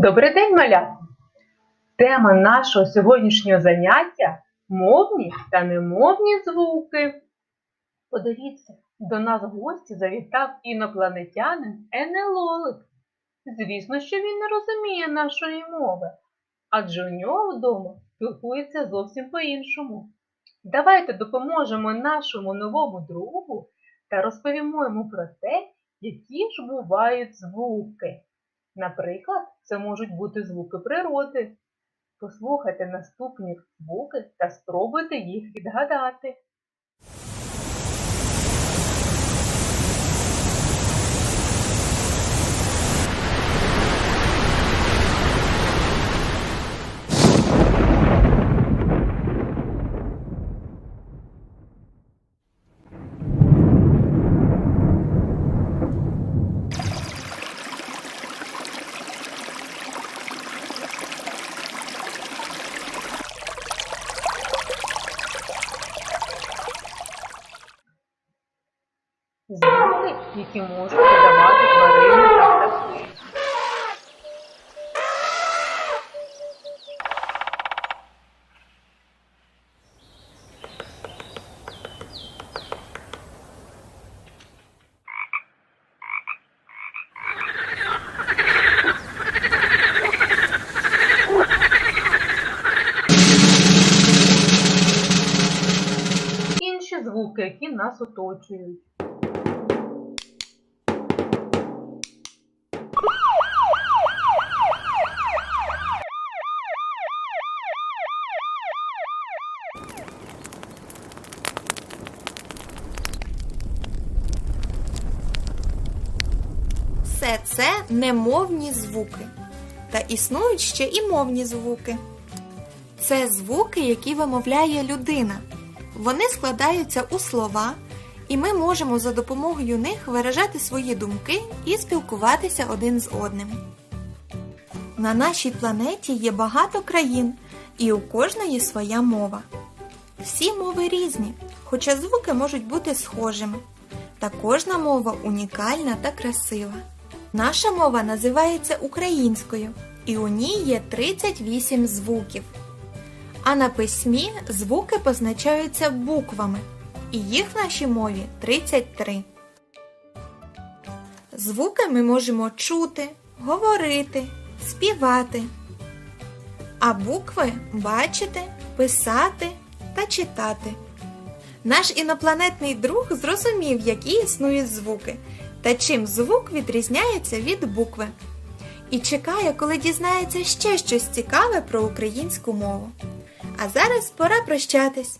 Добрий день, малята! Тема нашого сьогоднішнього заняття мовні та немовні звуки. Подивіться, до нас в гості завітав інопланетянин Енелолик. Звісно, що він не розуміє нашої мови, адже у нього вдома спілкується зовсім по-іншому. Давайте допоможемо нашому новому другу та розповімо йому про те, які ж бувають звуки. Наприклад, це можуть бути звуки природи. Послухайте наступні звуки та спробуйте їх відгадати. Звуки, які можуть видавати тварини та птахи. Звуки, які нас оточують. Все це немовні звуки. Та існують ще і мовні звуки. Це звуки, які вимовляє людина. Вони складаються у слова, і ми можемо за допомогою них виражати свої думки і спілкуватися один з одним. На нашій планеті є багато країн, і у кожної своя мова. Всі мови різні, хоча звуки можуть бути схожими. Та кожна мова унікальна та красива. Наша мова називається українською, і у ній є 38 звуків. А на письмі звуки позначаються буквами, і їх в нашій мові 33. Звуки ми можемо чути, говорити, співати, а букви бачити, писати та читати. Наш інопланетний друг зрозумів, які існують звуки, та чим звук відрізняється від букви. І чекає, коли дізнається ще щось цікаве про українську мову. А зараз пора прощатись.